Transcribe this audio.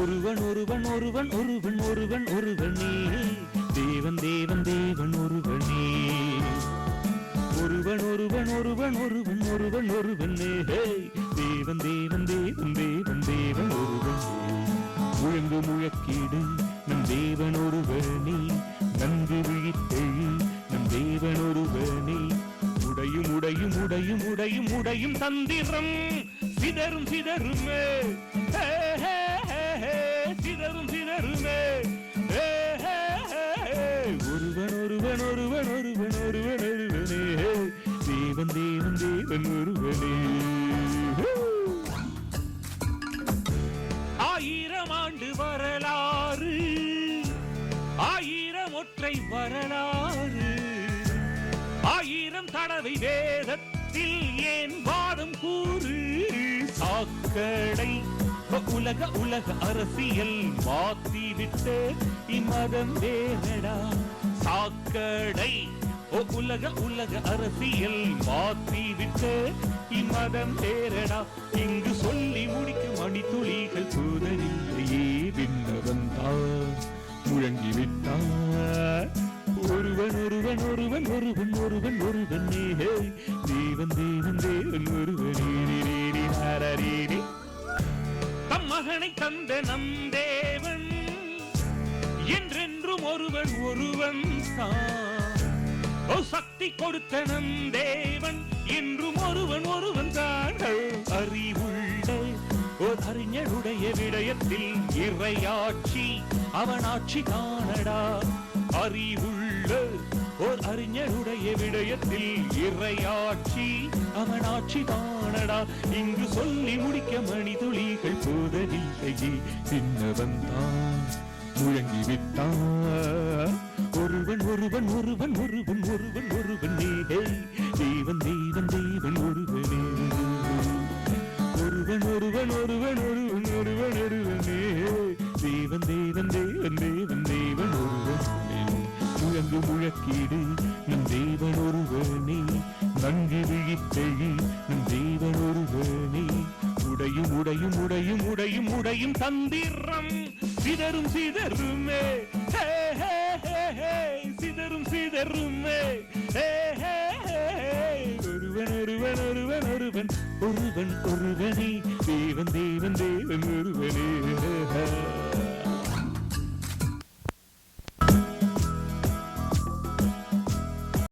ஒருவன் ஒருவன் ஒருவன் ஒருவன் ஒருவன் ஒருவனே. தேவன் தேவன் தேவன் ஒருவனே. ஒருவன் ஒருவன் ஒருவன் ஒருவன் ஒருவன் ஒருவனே. தேவன் தேவன் தேவன் தேவன் தேவன் ஒருவனே. முழங்கு முழக்கீடு நம் தேவன் ஒருவனே. நன்கு விழித்தெழு நம் தேவன் ஒருவனே. உடையும் உடையும் உடையும் உடையும் உடையும் தந்திரம். சிதறும் சிதறுமே. ஹே, ஹே, ஹே, ஹே, சிதறும் சிதறுமே. ஒருவன் ஒருவன் ஒருவன் ஒருவன் ஒருவன் ஒருவனே. தேவன் தேவன் தேவன் ஒருவனே. ஆயிரம் ஆண்டு வரலாறு. ஆயிரம் ஒற்றை வரலாறு. ஆயிரம் தடவை வேதத்தில் ஏன் வாதம் கூறு? சாக்கடை உலக உலக அரசியல் மாத்தி மாத்திவிட்டு இம்மதம் வேறடா. சாக்கடை. ஓ உலக உலக அரசியல் மாத்தி மாத்திவிட்டு இம்மதம் வேறடா. இங்கு சொல்லி முடிக்கும் மணித்துளிகள் தம் தந்த நம் தேவன். என்றென்றும் ஒருவன் ஒருவன் தான். ஓ சக்தி கொடுத்த நம் தேவன். என்றும் ஒருவன் ஒருவன் தாங்கள் அறிவுள்ள ஓர் அறிஞருடைய விடயத்தில் இறையாட்சி அவன் ஆட்சி காணடா அறிவுள்ள ஓர் அறிஞருடைய விடயத்தில் இறையாட்சி அவன் ஆட்சி காணடா இங்கு சொல்லி முடிக்க மணிதுளிகள் போதவில்லையே பின்னவன் தான்? முழங்கி விட்டார் ஒருவன் ஒருவன் ஒருவன் ஒருவன் ஒருவன் ஒருவன் நேரே தேவன் தேவன் தேவன் ஒருவனே. ஒருவன் ஒருவன் ஒருவன் ஒருவன் ஒருவன் ஒருவனே. தேவன் தேவன் தேவன் தேவன் தேவன் ஒருவன். முழங்கு முழக்கீடு நம் தேவன் ஒருவனே. நன்கு விழித்தழி நம் தேவன் ஒருவன். உடையும் உடையும் உடையும் உடையும் உடையும் தந்திரம். சிதறும் சிதறுமே. சிதறும் சிதறுமே. ஒருவன் ஒருவன் ஒருவன் ஒருவன் ஒருவன் ஒருவனே. தேவன் தேவன் தேவன் ஒருவனே.